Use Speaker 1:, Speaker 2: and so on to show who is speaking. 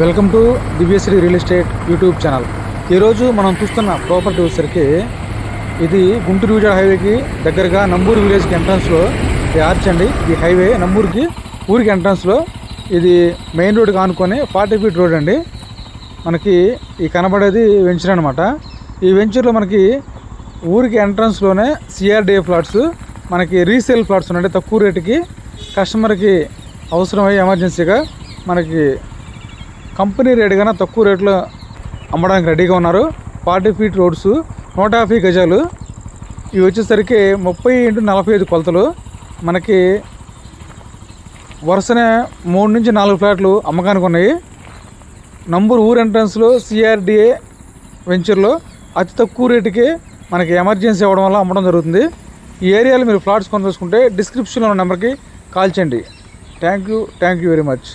Speaker 1: Welcome to Divyashree real estate YouTube channel. ఈరోజు మనం చూస్తున్న ప్రాపర్టీ వచ్చేసరికి ఇది గుంటూరు విజయ హైవేకి దగ్గరగా నంబూరు విలేజ్కి ఎంట్రన్స్లో ఈ ఆర్చ్ అండి. ఈ హైవే నంబూరుకి ఊరికి ఎంట్రన్స్లో. ఇది మెయిన్ రోడ్కి ఆనుకొని ఫార్టీ ఫీట్ రోడ్ అండి. మనకి ఈ కనబడేది వెంచర్ అనమాట ఈ వెంచర్లో మనకి ఊరికి ఎంట్రన్స్లోనే సిఆర్డిఏ ఫ్లాట్స్ మనకి రీసేల్ ఫ్లాట్స్ ఉన్నాయి తక్కువ రేటుకి కస్టమర్కి అవసరమయ్యే ఎమర్జెన్సీగా మనకి కంపెనీ రేటు కన్నా తక్కువ రేట్లో అమ్మడానికి రెడీగా ఉన్నారు. ఫార్టీ ఫీట్ రోడ్స్ నూట యాభై గజాలు. ఇవి వచ్చేసరికి ముప్పై ఇంటూ నలభై ఐదు కొలతలు. మనకి వరుసనే మూడు నుంచి నాలుగు ఫ్లాట్లు అమ్మకానికి ఉన్నాయి. నంబర్ ఊర్ ఎంట్రన్స్లో సిఆర్డిఏ వెంచర్లో అతి తక్కువ రేటుకి మనకి ఎమర్జెన్సీ అవ్వడం వల్ల అమ్మడం జరుగుతుంది. ఈ ఏరియాలో మీరు ఫ్లాట్స్ కొనుక్కుంటే డిస్క్రిప్షన్లో ఉన్న నెంబర్కి కాల్ చేయండి. Thank you thank you very much.